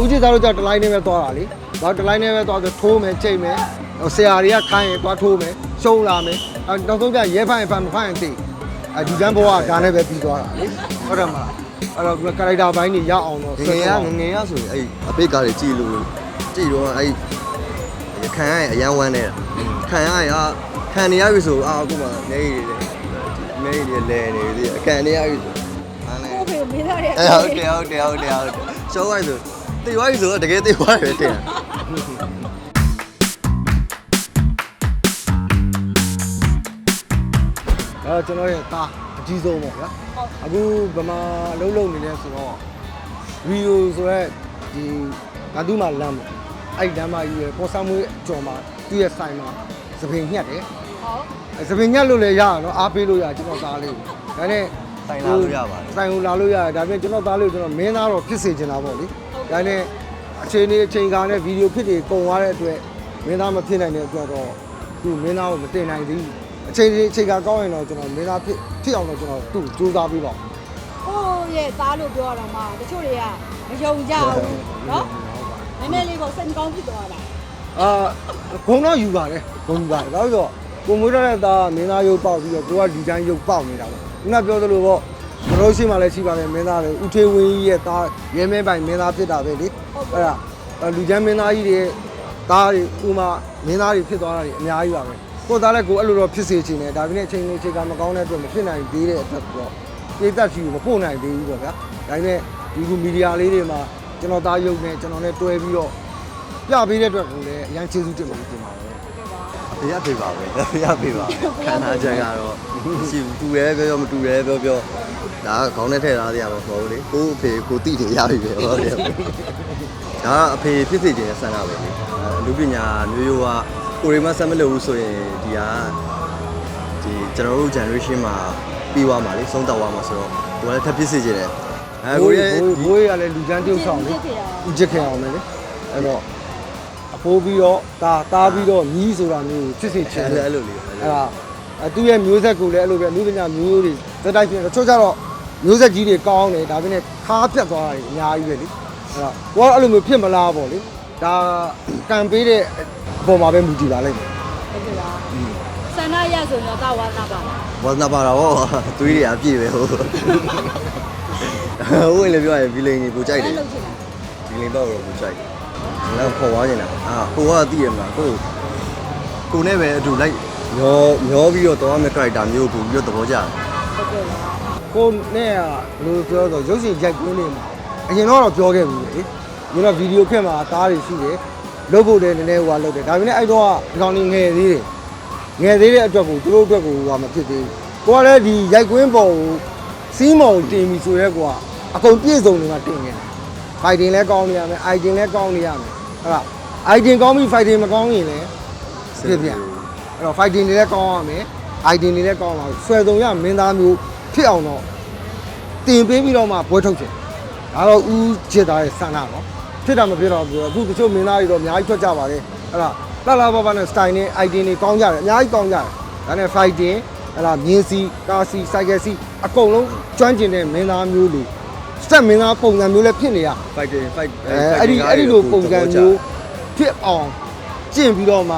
ဦးကြီးသားတို့ကြောင့်တလိုင်းနဲ့ပဲသွားတာလေတော့တလိုင်းနဲ့ပဲသွားဆိုထိုးမယ်ချိန်မယ်ဟိုဆရာတွေကခိုင်းရင်သွားထိုးမယ်ရှုံးလာမယ်အဲနောက်ဆုံးကျရဲဖိုင်ဖန်မဖိုင်ရင်သိအဲဒီကန်းဘဝကဒါနဲ့ပဲပြီးသွားတာလေဟုတ်တယ်မလားအဲ့တော့ကာရိုက်တာဘိုင်းကြီးရအောင်တော့ငငယ်ကငငယ်ကဆိုရင်အဲ့အပိတ်ကားတွေကြည့်လို့ကြည့်တော့အဲ့ခံရရင်အရန်ဝမ်းနေတာခံရရင်အာခံနေရပြီဆိုအာအခုမှနေရည်နေရည်လဲနေပြီအကန်နေရပြီဆိုအားနေကိုဖေကိုမေးထားတဲ့အဲဟုတ်တယ်ဟုတ်တယ်ဟုတ်တယ်ဟုတ်တယ်ရှောင်းလိုက်ဆို တေသွားပြီဆိုတော့တကယ်တေသွားတယ်တဲ့အဲကျွန်တော်ရဲ့သားအကြီးဆုံးပေါ့ဗျာအခုဗမာအလုံးလုံးနေလဲဆိုတော့ရီယိုဆိုရက်ဒီငါတို့မှလမ်းပေါ့အဲ့ဒီလမ်းမကြီးရယ်ပေါ်ဆာမွေးကြော်မှာသူ့ရဲ့ဆိုင်မှာသပင်ညှက်တယ်ဟုတ်အဲသပင်ညှက်လို့လည်းရရနော်အားပေးလို့ရကျွန်တော်သားလေးကိုဒါနဲ့တိုင်လာလို့ရပါတယ်ဆိုင်ကိုလာလို့ရတယ်ဒါပြင်ကျွန်တော်သားလေးကိုကျွန်တော်မင်းသားတော့ဖြစ်စေချင်တာပေါ့လေ ဒါနဲ့အချိန်လေးအချိန်ကာနဲ့ဗီဒီယိုဖြစ်တွေပုံသွားတဲ့အတွက်မင်းသားမဖြစ်နိုင်တဲ့အတွက်တော့သူမင်းသားကိုမတင်နိုင်သေးဘူးအချိန်လေးအချိန်ကာကောင်းရင်တော့ကျွန်တော်မင်းသားဖြစ်ဖြစ်အောင်တော့ကျွန်တော်သူ့ကိုစူးစမ်းပြီးပါကိုရဲ့သားလို့ပြောရတော့မှတချို့တွေကမယုံကြဘူးနော်နည်းနည်းလေးပေါ့စိတ်မကောင်းဖြစ်သွားတာအာဘုံတော့ယူပါတယ်ဘုံယူပါတယ်ဒါဆိုတော့ကိုမွေးရတဲ့သားကမင်းသားရုပ်ပေါက်ပြီးတော့ကိုကလူချမ်းရုပ်ပေါက်နေတာပေါ့ခုနပြောသလိုပေါ့ မလို့ရှိမှလည်းရှိပါတယ်မင်းသားတွေဥထေဝင်းကြီးရဲ့သားရဲမဲပိုင်မင်းသားဖြစ်တာပဲလေအဲ့ဒါအဲ့လူချမ်းမင်းသားကြီးတွေသားတွေဥမာမင်းသားတွေဖြစ်သွားတာတွေအများကြီးပါပဲကိုသားလည်းကိုအဲ့လိုတော့ဖြစ်စေချင်တယ်ဒါပေမဲ့အချိန်လေးအချိန်ကမကောင်းတဲ့အတွက်မဖြစ်နိုင်သေးတဲ့အတွက်တော့ပြည်သက်ရှိကိုမပို့နိုင်သေးဘူးပေါ့ဗျာဒါပေမဲ့ဒီကူမီဒီယာလေးတွေမှာကျွန်တော်သားရုပ်နဲ့ကျွန်တော်နဲ့တွဲပြီးတော့ပြပေးတဲ့အတွက်ကိုလည်းအရန်ကျေးဇူးတင်ပါတယ် တင်ပါတယ်ဖေရဖေပါပဲဖေရဖေပါခန္ဓာချက်ကတော့ရှိဘူးတူရဲပြောပြောမတူရဲပြောပြောဒါကခေါင်းနဲ့ထည့်ထားရမှာမဟုတ်ဘူးလေကိုအဖေကိုတိတယ်ရပြီပဲဟုတ်တယ်ဒါကအဖေဖြစ်စေခြင်းရဲ့ဆန္ဒပဲလေလူပညာမျိုးရိုးကကိုရီမဆက်မလို့ဘူးဆိုရင်ဒီကဒီကျွန်တော်တို့ generation မှာပြီးသွားမှာလေဆုံးတော့သွားမှာဆိုတော့ဒီကလည်းထပ်ဖြစ်စေခြင်းတယ်အဲဘိုးကိုရီဘိုးဘိုးရလည်းလူချမ်းပြုတ်ဆောင်လေဦးချစ်ခင်အောင်လေအဲ့တော့အ ဖိုးပြီးတော့တာတာပြီးတော့မြီးဆိုတာမျိုးကိုဖြစ်စေချင်အဲ့တယ်လိုလေးအဲ့ဒါအသူ့ရဲ့မျိုးဆက်ကိုလည်းအဲ့လိုပဲလူပညာမျိုးတွေသက်တိုက်ဖြစ်တယ်တချို့ကျတော့မျိုးဆက်ကြီးတွေကောင်းတယ်ဒါပေမဲ့ခါပြတ်သွားတာတွေအများကြီးပဲလေအဲ့တော့ကိုကအဲ့လိုမျိုးဖြစ်မလားပေါ့လေဒါကံပေးတဲ့အပေါ်မှာပဲမူတည်ပါလိမ့်မယ်ဟုတ်ကဲ့လားဆန္ဒရဆိုရင်တော့တာဝါနာပါလားဝါသနာပါတော့သွေးတွေအပြည့်ပဲဟုတ်ဟိုလည်းပြောရရင်ဘီလိန်ကြီးကိုကြိုက်တယ်လုပ်ချင်တာဒီလိန်တော့ကိုကြိုက်တယ် လည်းခေါ်သွားနေတာအာကိုကသိရမလားကိုကိုနဲ့ပဲအတူလိုက်မျောမျောပြီးတော့တော့မဲ့ character မျိုးကိုပြီးတော့သဘောကျတယ်ဟုတ်ကဲ့လားကိုနဲ့ကဘယ်လိုပြောတော့ရုပ်ရှင်ရိုက်ကွင်းနေမှာအရင်တော့ပြောခဲ့ဘူးလေဒီတော့ဗီဒီယိုခက်မှာအသားတွေရှိတယ်လုပ်ဖို့လည်းနည်းနည်းဟိုကလုပ်တယ်ဒါပေမဲ့အဲ့တော့ဒီကောင်လေးငယ်သေးတယ်ငယ်သေးတဲ့အတွက်ကိုသူတို့အတွက်ကိုဟိုကမဖြစ်သေးဘူးကိုကလည်းဒီရိုက်ကွင်းပေါ်ကိုစီးမောင်တင်ပြီဆိုရဲကွာအကုန်ပြည့်စုံနေမှာတင်နေတာဖိုက်တင်လည်းကောင်းနေရမယ်အိုက်တင်လည်းကောင်းနေရမယ် ဟုတ်လားအိုက်တင်ကောင်းပြီဖိုက်တင်မကောင်းရင်လည်းဖြစ်ပြန်အဲ့တော့ဖိုက်တင်တွေလည်းကောင်းရမယ်အိုက်တင်တွေလည်းကောင်းလာဆွဲစုံရမင်းသားမျိုးဖြစ်အောင်တော့တင်ပေးပြီးတော့မှပွဲထုတ်တယ်ဒါတော့ဦးချစ်သားရဲ့ဆန္ဒနော်ဖြစ်တာမဖြစ်တော့ဘူးအခုတချို့မင်းသားတွေတော့အများကြီးထွက်ကြပါတယ်အဲ့ဒါလှလှပပနဲ့ style နဲ့ item တွေကောင်းကြတယ်အများကြီးကောင်းကြတယ်ဒါနဲ့ fighting အဲ့ဒါမြင်းစီကားစီ cycle စီအကုန်လုံးကျွမ်းကျင်တဲ့မင်းသားမျိုး တွေ step မင်းသားပုံစံမျိုးလည်းဖြစ်နေရ fighting fight အဲအဲ့ဒီအဲ့ဒီလိုပုံစံမျိုးဖြစ်အောင်ကျင့်ပြီးတော့မှ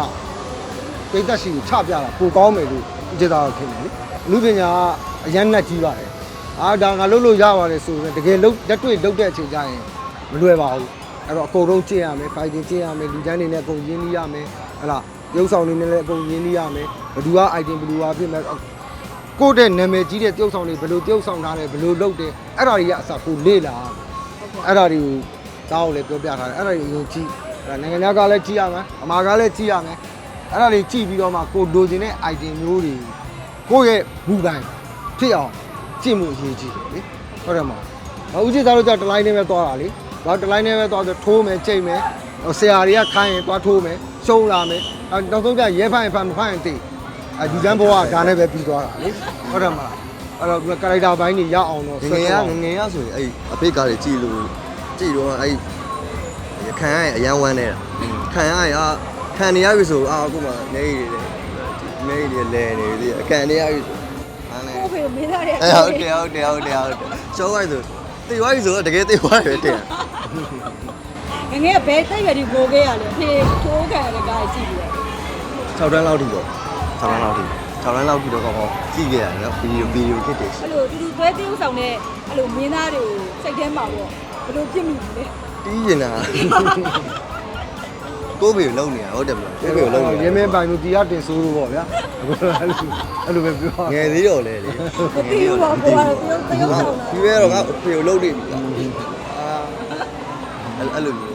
ပိတ်သက်ရှိကိုချပြတာပိုကောင်းမယ်လို့ဥစ္စာတော့ခင်တယ်လေလူပညာကအရန်နဲ့ကြီးပါတယ်အာဒါငါလုပ်လို့ရပါတယ်ဆိုရင်တကယ်လုပ်လက်တွေ့လုပ်တဲ့အချိန်ကျရင်မလွယ်ပါဘူးအဲ့တော့အကုန်လုံးကျင့်ရမယ် fighting ကျင့်ရမယ်လူချမ်းတွေနဲ့အကုန်ရင်းနှီးရမယ်ဟဲ့လားရုပ်ဆောင်တွေနဲ့လည်းအကုန်ရင်းနှီးရမယ်ဘယ်သူက item ဘယ်သူကဖြစ်မယ် ကိုယ့်တဲ့နာမည်ကြီးတဲ့တယောက်ဆောင်တွေဘယ်လိုတယောက်ဆောင်ထားတယ်ဘယ်လိုလုပ်တယ်အဲ့ဒါတွေကအစကိုလေ့လာရမယ်အဲ့ဒါတွေကိုတောင်းလည်းပြောပြထားတယ်အဲ့ဒါတွေရင်ကြည့်အဲ့ဒါနိုင်ငံခြားကလည်းကြည့်ရမယ်အမာကလည်းကြည့်ရမယ်အဲ့ဒါတွေကြည့်ပြီးတော့မှကိုလိုချင်တဲ့ item မျိုးတွေကိုယ့်ရဲ့ဘူပိုင်ဖြစ်အောင်ကြည့်မှုအရေးကြီးတယ်လေဟုတ်တယ်မဟုတ်ဦးကြီးသားတို့ကြောင့်တလိုင်းနဲ့ပဲသွားတာလေတော့တလိုင်းနဲ့ပဲသွားဆိုထိုးမယ်ချိန်မယ်ဟိုဆရာတွေကခိုင်းရင်သွားထိုးမယ်ရှုံးလာမယ်အဲနောက်ဆုံးကျရဲဖိုင်ဖန်မဖိုင်ရင်သိ အဲဒီကန်းဘဝကဒါနဲ့ပဲပြီးသွားတာလေဟုတ်တယ်မလားအဲ့တော့ကာရိုက်တာဘိုင်းကြီးရအောင်တော့ငငယ်ကငငယ်ကဆိုရင်အဲ့အပိတ်ကားတွေကြည့်လို့ကြည့်တော့အဲ့ခံရရင်အရန်ဝမ်းနေတာခံရရင်အာခံနေရပြီဆိုအာအခုမှနေရည်နေရည်လဲနေပြီအကန်နေရပြီဆိုအားနေကိုဖေကိုမေးထားတဲ့အဲဟုတ်တယ်ဟုတ်တယ်ဟုတ်တယ်ဟုတ်တယ်ရှောင်းလိုက်ဆိုတေသွားပြီဆိုတော့တကယ်တေသွားတယ်တဲ့အငငယ်ဘဲတိတ်ရည်ကိုခဲ့ရလဲဖေထိုးခံရတဲ့ကားကြည့်ပြီးတော့6တန်းလောက်ထိပေါ့ 6တန်းလောက်ထိ6တန်းလောက်ထိတော့ကောင်းကောင်းကြည့်ခဲ့ရတယ်နော်ဗီဒီယိုဗီဒီယိုဖြစ်တယ်အဲ့လိုတူတူသွဲသေးဥဆောင်တဲ့အဲ့လိုမင်းသားတွေကိုစိတ်ထဲမှာပေါ့ဘယ်လိုပြစ်မိလဲတီးနေတာကိုဘေကိုလုံနေတာဟုတ်တယ်မလားကိုဘေကိုလုံနေရဲမင်းပိုင်လို့တရားတင်ဆိုးလို့ပေါ့ဗျာအခုအဲ့လိုအဲ့လိုပဲပြောငယ်သေးတော့လေလေမသိဘူးပေါ့ကိုကတော့တရုတ်တရုတ်ဆောင်တာဒီဘဲတော့ငါဖေကိုလုံနေပြီလားအာအဲ့လိုမျိုး